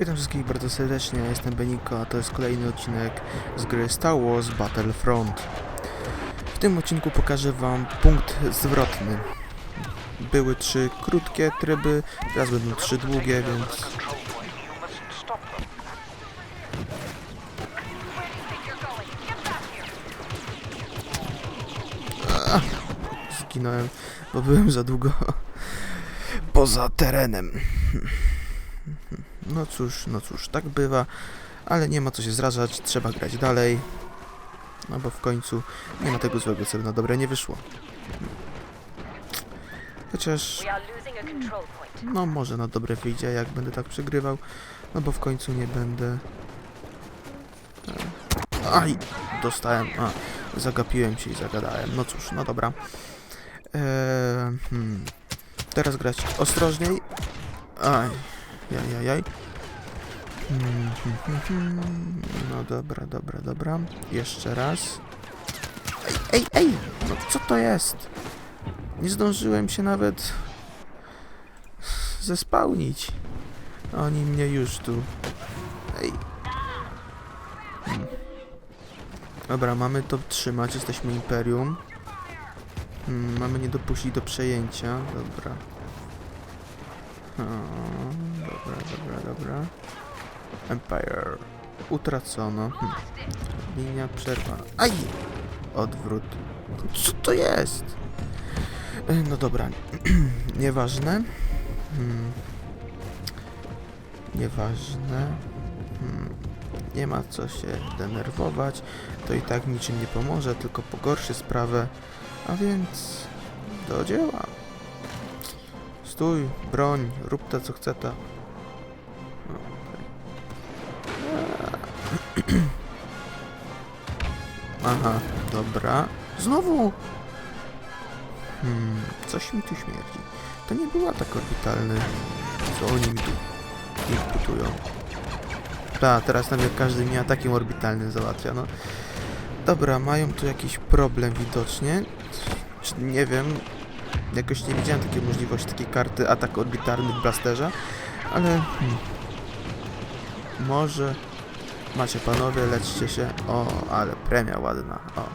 Witam wszystkich bardzo serdecznie, jestem Beniko, a to jest kolejny odcinek z gry Star Wars Battlefront. W tym odcinku pokażę wam punkt zwrotny. Były trzy krótkie tryby, teraz będą trzy długie, więc... Zginąłem, bo byłem za długo poza terenem. No cóż, no cóż, tak bywa, ale nie ma co się zrażać, trzeba grać dalej. No bo w końcu nie ma tego złego, co na dobre nie wyszło. Chociaż, no może na dobre wyjdzie, jak będę tak przegrywał, no bo w końcu nie będę... Aj, dostałem, a, zagapiłem się i zagadałem, no cóż, no dobra. Eee, hmm. Teraz grać ostrożniej. Aj, jaj, jaj, jaj. Hmm, hmm, hmm, hmm. No dobra, dobra, dobra. Jeszcze raz. Ej, ej, ej! No co to jest? Nie zdążyłem się nawet zespałnić. Oni mnie już tu. Ej. Hmm. Dobra, mamy to trzymać, jesteśmy Imperium. Hmm, mamy nie dopuścić do przejęcia. Dobra. O, dobra, dobra, dobra. Empire. Utracono. Hm. Linia przerwa. Aj! Odwrót. Co to jest? E, No dobra. Nieważne. Hmm. Nieważne. Hmm. Nie ma co się denerwować. To i tak niczym nie pomoże, tylko pogorszy sprawę. A więc do dzieła. Stój, broń, rób to co chce ta. Aha, dobra. Znowu! Hmm, coś mi tu śmierdzi. To nie był atak orbitalny. Co oni mi tu imputują? Ta, teraz nawet każdy mnie atakiem orbitalnym załatwia, no. Dobra, mają tu jakiś problem widocznie. Nie wiem, jakoś nie widziałem takiej możliwości, takiej karty atak orbitalny w blasterze, ale hmm, może macie panowie, leczcie się. O, ale premia ładna. O,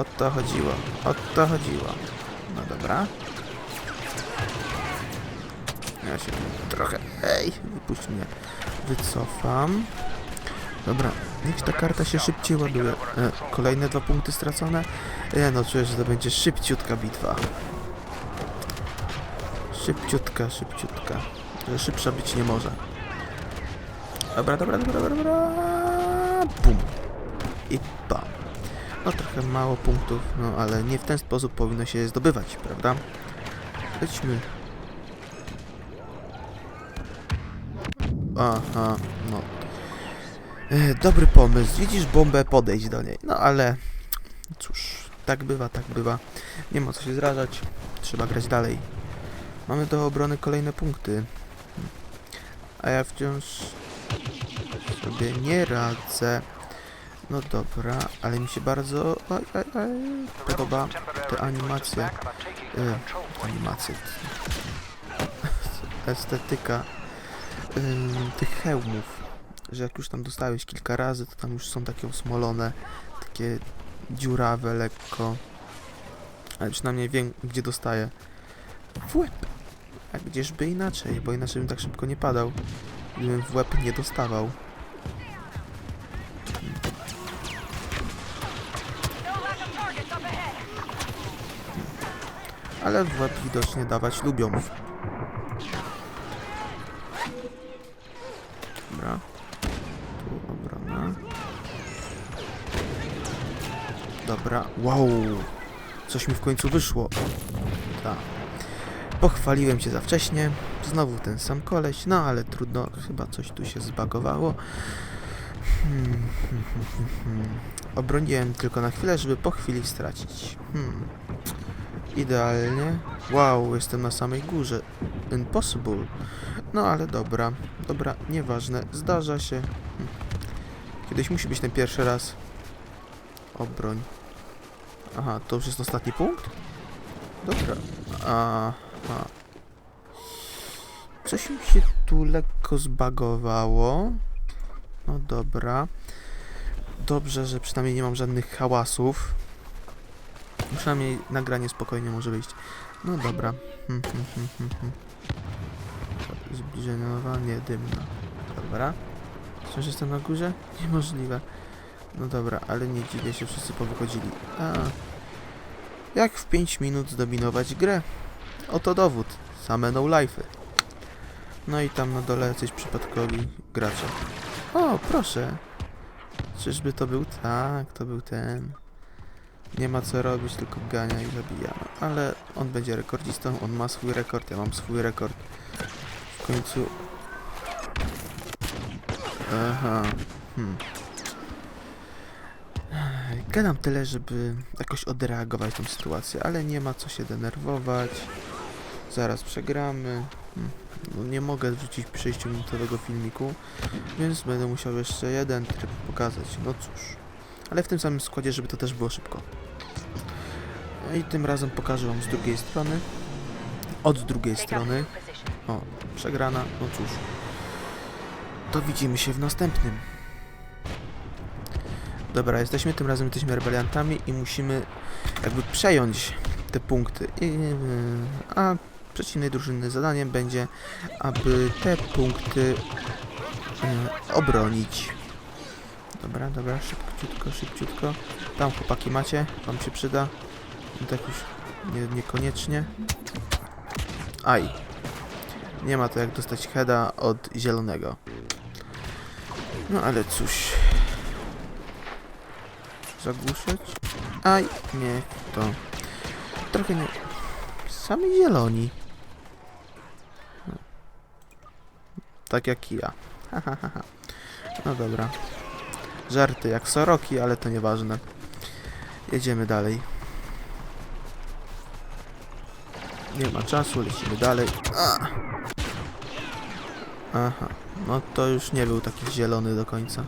o to chodziło, o to chodziło. No dobra. Ja się trochę, ej, wypuść mnie. Wycofam. Dobra, niech ta karta się szybciej ładuje. E, kolejne dwa punkty stracone. Ja no czuję, że to będzie szybciutka bitwa. Szybciutka, szybciutka. Że szybsza być nie może. Dobra, dobra, dobra, dobra, dobra. I bam. No trochę mało punktów, no ale nie w ten sposób powinno się zdobywać, prawda? Lećmy. Aha, no. E, dobry pomysł. Widzisz bombę, podejdź do niej. No ale cóż, tak bywa, tak bywa. Nie ma co się zrażać. Trzeba grać dalej. Mamy do obrony kolejne punkty. A ja wciąż sobie nie radzę. No dobra, ale mi się bardzo oj, oj, oj, podoba te animacje. E, animacje. Estetyka tych hełmów. Że jak już tam dostałeś kilka razy, to tam już są takie osmolone, takie dziurawe lekko. Ale przynajmniej wiem, gdzie dostaję. W łeb. A gdzieżby inaczej, bo inaczej bym tak szybko nie padał. Gdybym w łeb nie dostawał. Ale w łeb widocznie dawać lubią. Dobra. Tu obrona. Dobra. Wow. Coś mi w końcu wyszło. Tak. Pochwaliłem się za wcześnie. Znowu ten sam koleś. No ale trudno. Chyba coś tu się zbagowało. Hmm, hmm, hmm, hmm. Obroniłem tylko na chwilę, żeby po chwili stracić. Hmm. Idealnie. Wow, jestem na samej górze. Impossible. No ale dobra, dobra, nieważne, zdarza się. Hm. Kiedyś musi być ten pierwszy raz. Obroń. Aha, to już jest ostatni punkt? Dobra. Aha. Coś mi się tu lekko zbagowało. No dobra. Dobrze, że przynajmniej nie mam żadnych hałasów. Przynajmniej nagranie spokojnie może wyjść. No dobra. Hmm, hmm, hmm, hmm, hmm. Zbliżenowa, nie dymna. Dobra. Wciąż jestem na górze? Niemożliwe. No dobra, ale nie dziwię się, wszyscy powychodzili. A. Jak w 5 minut zdominować grę? Oto dowód. Same no life'y. No i tam na dole coś przypadkowi gracze. O, proszę. Czyżby to był? Tak, to był ten. Nie ma co robić, tylko gania i zabija. Ale on będzie rekordzistą, on ma swój rekord, ja mam swój rekord. W końcu... Aha. Hmm. Gadam tyle, żeby jakoś odreagować tą sytuację, ale nie ma co się denerwować. Zaraz przegramy. Hmm. No nie mogę wrzucić 6-minutowego filmiku, więc będę musiał jeszcze jeden tryb pokazać. No cóż. Ale w tym samym składzie, żeby to też było szybko. No I tym razem pokażę wam z drugiej strony. Od drugiej strony. O, przegrana, no cóż. To widzimy się w następnym. Dobra, jesteśmy tym razem jesteśmy rebeliantami i musimy jakby przejąć te punkty. I, yy, a przeciwnej drużyny zadaniem będzie, aby te punkty yy, obronić. Dobra, dobra, szybciutko, szybciutko. Tam chłopaki macie, wam się przyda. No Tak już nie, niekoniecznie. Aj, nie ma to jak dostać heada od zielonego. No ale cóż. Zagłuszać? Aj, nie, to. Trochę nie. Sami zieloni. Tak jak i ja. No dobra. Żarty jak soroki, ale to nieważne. Jedziemy dalej. Nie ma czasu, lecimy dalej. A! Aha, no to już nie był taki zielony do końca.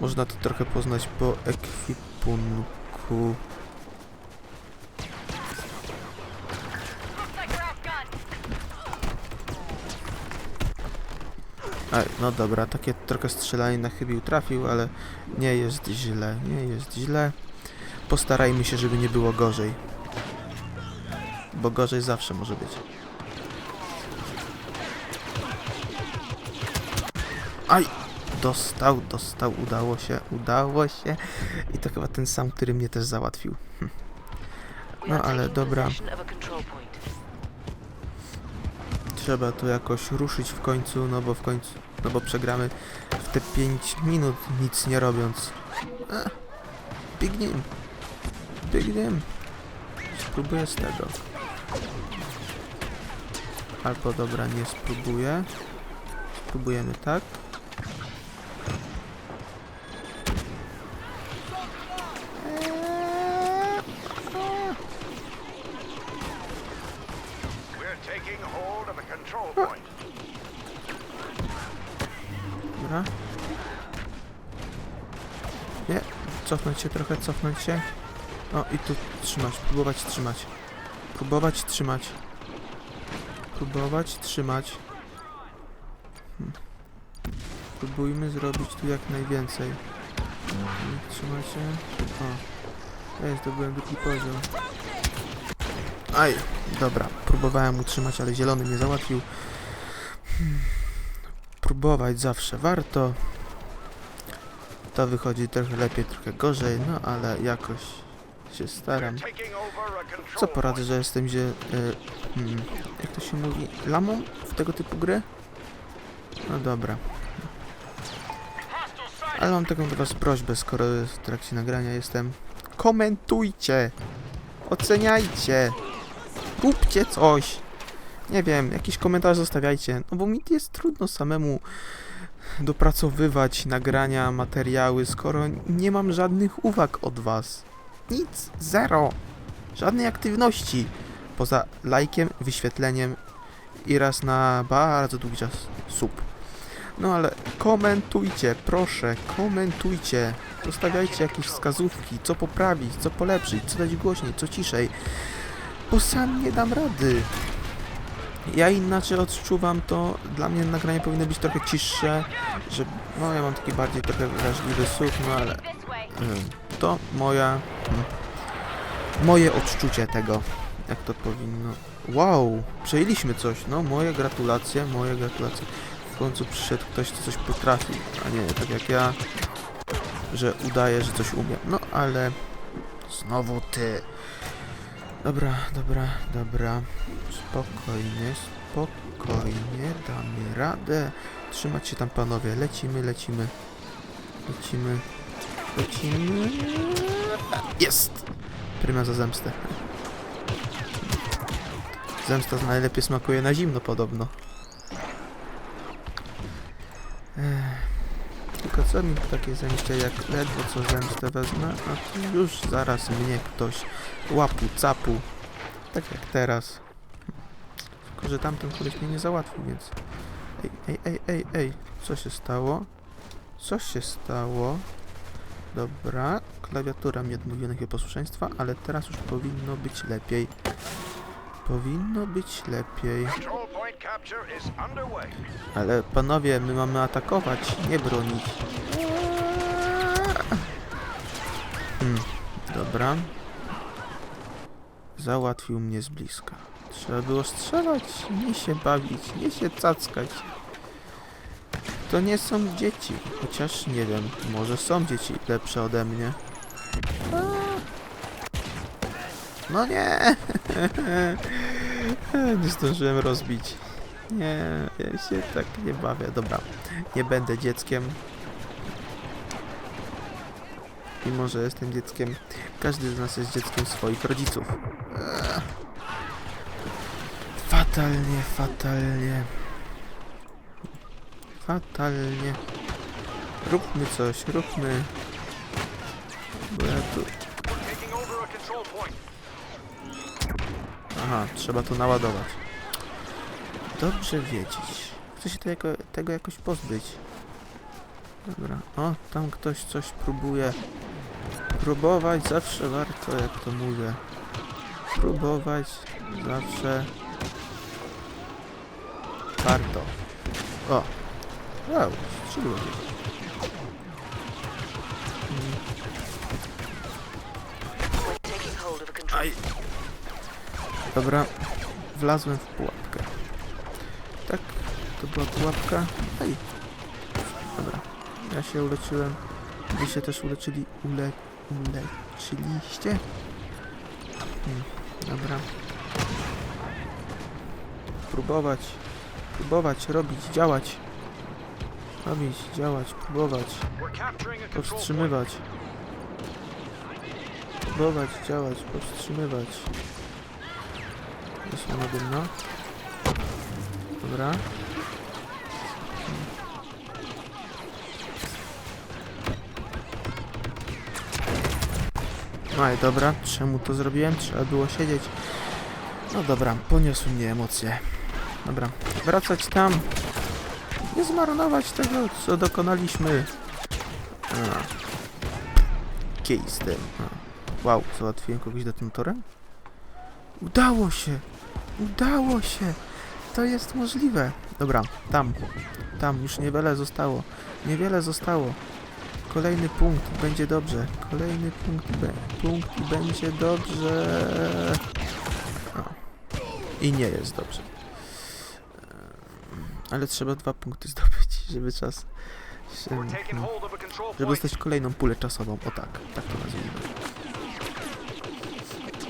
Można to trochę poznać po ekwipunku. Ej, no dobra, takie trochę strzelanie na chybił trafił, ale nie jest źle, nie jest źle. Postarajmy się, żeby nie było gorzej. Bo gorzej zawsze może być. Aj! Dostał, dostał, udało się, udało się. I to chyba ten sam, który mnie też załatwił. Hm. No, ale dobra. Trzeba to jakoś ruszyć w końcu, no bo w końcu, no bo przegramy w te 5 minut nic nie robiąc. Biegniemy. Biegniemy. Spróbuję z tego. Albo dobra, nie spróbuję. Spróbujemy tak. Dobra. Nie, cofnąć się trochę, cofnąć się. O, i tu trzymać, próbować trzymać. Próbować trzymać. Próbować trzymać. Hmm. Próbujmy zrobić tu jak najwięcej. Trzymacie. O. Jest, zdobyłem drugi poziom. Aj, dobra. Próbowałem utrzymać, ale zielony mnie załatwił. Hmm. Próbować zawsze warto. To wychodzi trochę lepiej, trochę gorzej, no ale jakoś się staram. Co poradzę, że jestem gdzie... Y, hmm, jak to się mówi? Lamą w tego typu gry? No dobra. Ale mam taką do was prośbę, skoro w trakcie nagrania jestem. Komentujcie! Oceniajcie! Róbcie coś! Nie wiem, jakiś komentarz zostawiajcie, no bo mi jest trudno samemu dopracowywać nagrania, materiały, skoro nie mam żadnych uwag od was. Nic, zero! Żadnej aktywności. Poza lajkiem, wyświetleniem i raz na bardzo długi czas sub. No ale komentujcie, proszę, komentujcie. Zostawiajcie jakieś wskazówki, co poprawić, co polepszyć, co dać głośniej, co ciszej. Bo sam nie dam rady. ja inaczej odczuwam to, dla mnie nagranie powinno być trochę ciszsze, że no ja mam taki bardziej trochę wrażliwy słuch, no ale mm, to moja, mm, moje odczucie tego, jak to powinno. Wow, przejęliśmy coś, no moje gratulacje, moje gratulacje. W końcu przyszedł ktoś, kto coś potrafi, a nie tak jak ja, że udaje, że coś umie. No ale znowu ty. Dobra, dobra, dobra. Spokojnie, spokojnie, damy radę. Trzymać się tam panowie, lecimy, lecimy. Lecimy, lecimy. Jest! Pryma za zemstę. Zemsta najlepiej smakuje na zimno podobno. Ech. Tylko co mi takie zemście, jak ledwo co zemstę wezmę, a tu już zaraz mnie ktoś łapu, capu. Tak jak teraz. Tylko, że tamten koleś mnie nie załatwił, więc... Ej, ej, ej, ej, ej, co się stało? Co się stało? Dobra, klawiatura mi odmówiła takiego posłuszeństwa, ale teraz już powinno być lepiej. Powinno być lepiej. Ale panowie, my mamy atakować, nie bronić. Hmm, dobra. Załatwił mnie z bliska. Trzeba było strzelać, nie się bawić, nie się cackać. To nie są dzieci, chociaż nie wiem, może są dzieci lepsze ode mnie. No nie! nie zdążyłem rozbić. Nie, ja się tak nie bawię. Dobra, nie będę dzieckiem. Mimo, że jestem dzieckiem, każdy z nas jest dzieckiem swoich rodziców. Fatalnie, fatalnie. Fatalnie. Róbmy coś, róbmy. Bo ja tu... Aha, trzeba to naładować. Dobrze wiedzieć. Chcę się tego, tego jakoś pozbyć. Dobra. O, tam ktoś coś próbuje. Próbować zawsze warto, jak to mówię. Próbować zawsze warto. O! Wow, strzeliło. Aj. Dobra, wlazłem w pułapkę. Tak, to była pułapka. Aj. Dobra, ja się uleczyłem. Wy się też uleczyli. Ule... Uleczyliście? Hmm, dobra. Próbować. Próbować, robić, działać. Robić, działać, próbować. Powstrzymywać. Próbować, działać, powstrzymywać. Wysłana dymna. Dobra. Aj, dobra, czemu to zrobiłem? Trzeba było siedzieć. No dobra, poniosły mnie emocje. Dobra, wracać tam. Nie zmarnować tego, co dokonaliśmy. A. Tym. Wow, załatwiłem kogoś detonatorem? Udało się! Udało się! To jest możliwe. Dobra, tam. Tam, już niewiele zostało. Niewiele zostało. Kolejny punkt, będzie dobrze. Kolejny punkt, be, punkt będzie dobrze. O. I nie jest dobrze. Ale trzeba dwa punkty zdobyć, żeby czas... się- control żeby dostać kolejną pulę czasową. O tak, tak to nazwijmy.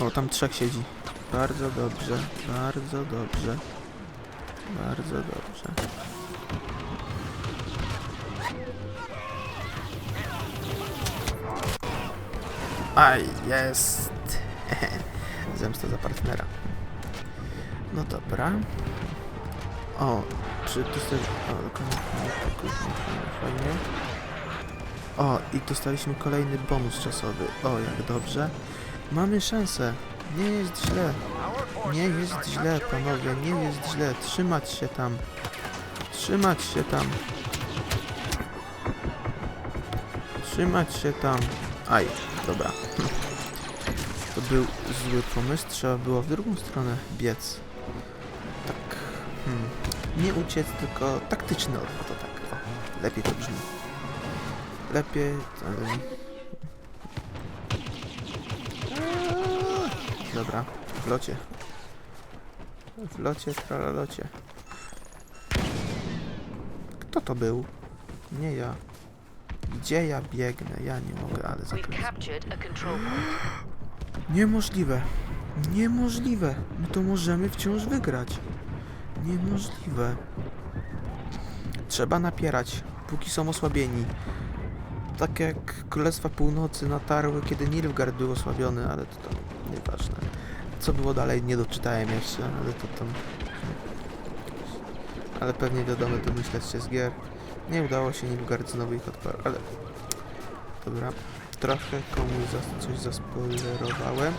O, tam trzech siedzi. Bardzo dobrze, bardzo dobrze. Bardzo dobrze. Aj, jest! Zemsta za partnera. No dobra. O, czy dostali... O, dokładnie, fajnie. O, i dostaliśmy kolejny bonus czasowy. O, jak dobrze. Mamy szansę. Nie jest źle. Nie jest źle, panowie. Nie jest źle. Trzymać się tam. Trzymać się tam. Trzymać się tam. Aj, dobra. To był zły pomysł. Trzeba było w drugą stronę biec. Tak. Hmm. Nie uciec, tylko taktyczny odwrót, to tak. O, lepiej to brzmi. Lepiej... Eee, Dobra, w locie. W locie, tralalocie. Kto to był? Nie ja. Gdzie ja biegnę? Ja nie mogę, ale zakręcę. Niemożliwe. Niemożliwe. My to możemy wciąż wygrać. Niemożliwe. Trzeba napierać, póki są osłabieni. Tak jak Królestwa Północy natarły, kiedy Nilfgaard był osłabiony, ale to tam nieważne. Co było dalej, nie doczytałem jeszcze, ale to tam... Ale pewnie wiadomo, domyślać się z gier. Nie udało się Nilfgaard znowu ich odparł, ale... Dobra, trochę komuś zas coś zaspoilerowałem.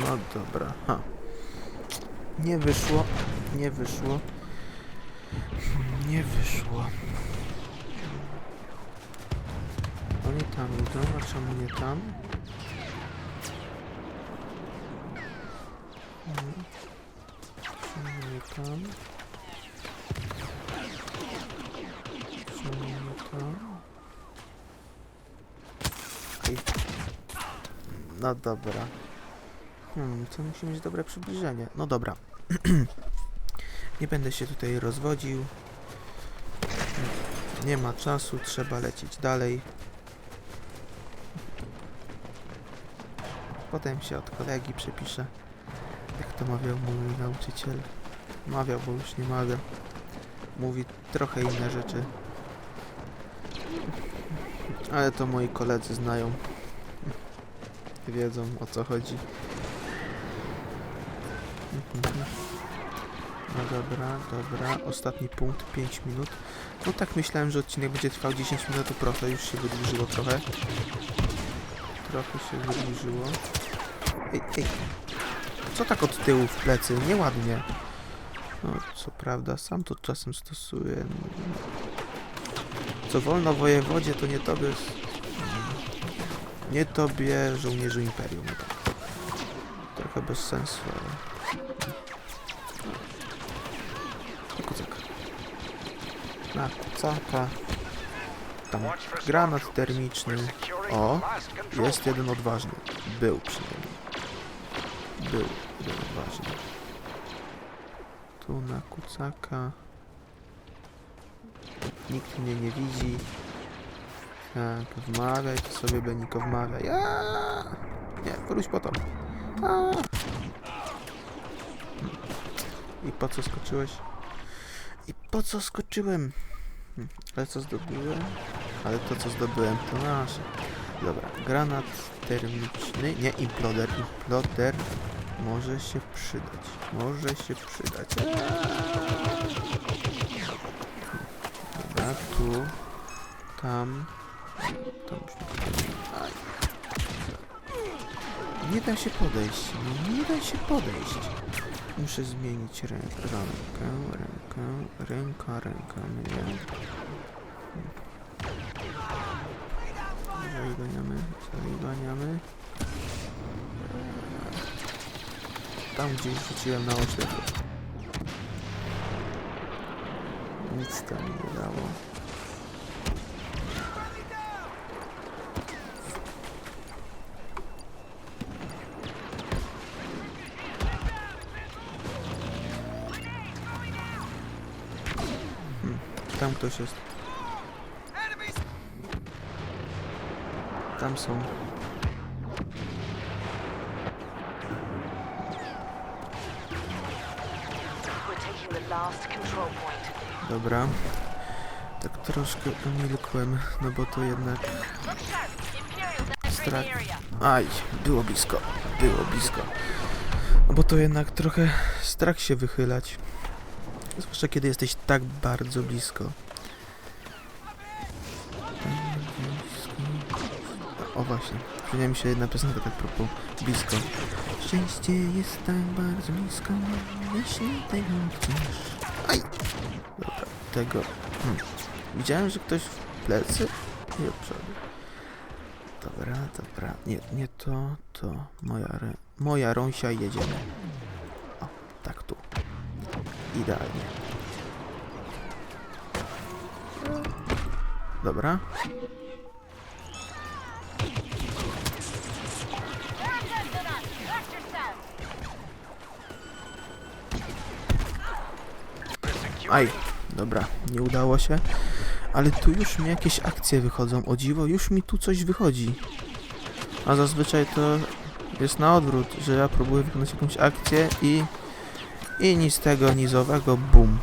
No dobra, ha. Nie wyszło, nie wyszło. Nie wyszło. Oni tam idą, a czemu nie tam? Czemu nie tam? Czemu nie tam? No dobra. Hmm, to musi mieć dobre przybliżenie. No dobra. Nie będę się tutaj rozwodził. Nie ma czasu, trzeba lecieć dalej. Potem się od kolegi przepiszę. Jak to mawiał mój nauczyciel. Mawiał, bo już nie mawia. Mówi trochę inne rzeczy. Ale to moi koledzy znają. Wiedzą o co chodzi. Mhm. No dobra, dobra. Ostatni punkt, 5 minut. No tak myślałem, że odcinek będzie trwał 10 minut, to proszę, już się wydłużyło trochę. Trochę się wydłużyło. Ej, ej. Co tak od tyłu w plecy? Nieładnie. No, co prawda, sam to czasem stosuję. Co wolno wojewodzie, to nie tobie... Nie tobie, żołnierzu Imperium. Trochę bez sensu, ale... Na kucaka. Na kucaka. Tam granat termiczny. O, Jest jeden odważny. Był przynajmniej. Był jeden odważny. Tu na kucaka. Nikt mnie nie widzi. Tak, wmawiaj to sobie Beniko, wmawiaj. Aaaa! Nie, wróć potem. Aaaa! I po co skoczyłeś? I po co skoczyłem? Hm, Ale co zdobyłem? Ale to co zdobyłem to nasze. Dobra, granat termiczny, nie imploder, imploder może się przydać, może się przydać. Eee. Dobra, tu, tam, tam Aj. Nie da się podejść, nie da się podejść. Muszę zmienić rę rękę, rękę, ręka, ręka, mnie. Zaganiamy, zaganiamy. Tam gdzieś rzuciłem na oślepę. Nic tam nie dało. Hmm, Tam ktoś jest. Tam są. Dobra. Tak troszkę umilkłem, no bo to jednak strach. Aj, było blisko, było blisko. No bo to jednak trochę strach się wychylać. Zwłaszcza kiedy jesteś tak bardzo blisko. O właśnie, przypomniała mi się jedna piosenka tak propos blisko. Szczęście jest tak bardzo blisko, jeśli tego chcesz. Aj! Dobra, tego... Hmm. Widziałem, że ktoś w plecy i od przodu. Dobra, dobra. Nie, nie to, to moja, rę, moja rąsia jedziemy. Idealnie. Dobra. Aj, dobra, nie udało się. Ale tu już mi jakieś akcje wychodzą. O dziwo, już mi tu coś wychodzi. A zazwyczaj to jest na odwrót, że ja próbuję wykonać jakąś akcję i... I nic tego nizowego, bum.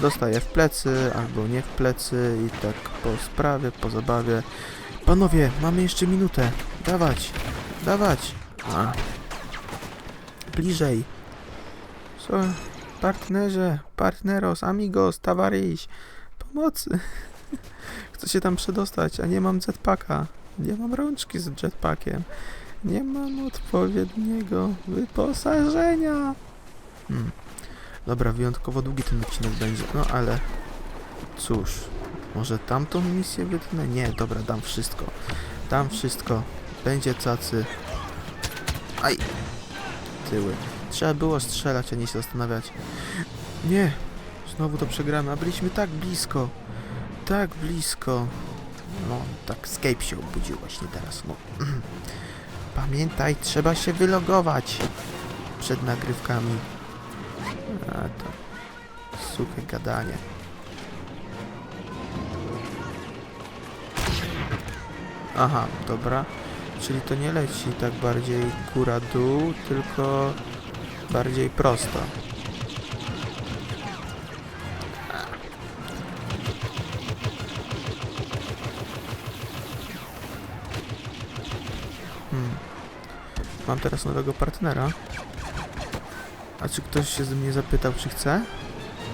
Dostaję w plecy, albo nie w plecy i tak po sprawie, po zabawie. Panowie, mamy jeszcze minutę. Dawać, dawać. A. Bliżej. Co? Partnerze, partneros, amigos, tavaris. Pomocy. Chcę się tam przedostać, a nie mam jetpacka. Nie mam rączki z jetpackiem. Nie mam odpowiedniego wyposażenia. Hmm. Dobra, wyjątkowo długi ten odcinek będzie, no ale cóż, może tamtą misję wytnę? Nie, dobra, dam wszystko. Dam wszystko. Będzie cacy. Aj! Tyły. Trzeba było strzelać, a nie się zastanawiać. Nie! Znowu to przegramy, a byliśmy tak blisko. Tak blisko. No, tak Skype się obudził właśnie teraz, no. Pamiętaj, trzeba się wylogować przed nagrywkami. A to suche gadanie. Aha, dobra. Czyli to nie leci tak bardziej góra-dół, tylko bardziej prosto. Hmm. Mam teraz nowego partnera. Czy ktoś się ze mnie zapytał, czy chce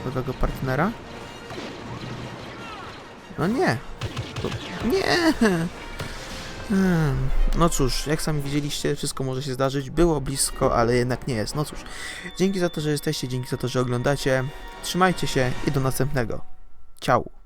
nowego partnera? No nie. To nie. Hmm. No cóż, jak sami widzieliście, wszystko może się zdarzyć. Było blisko, ale jednak nie jest. No cóż, dzięki za to, że jesteście, dzięki za to, że oglądacie. Trzymajcie się i do następnego. Ciao.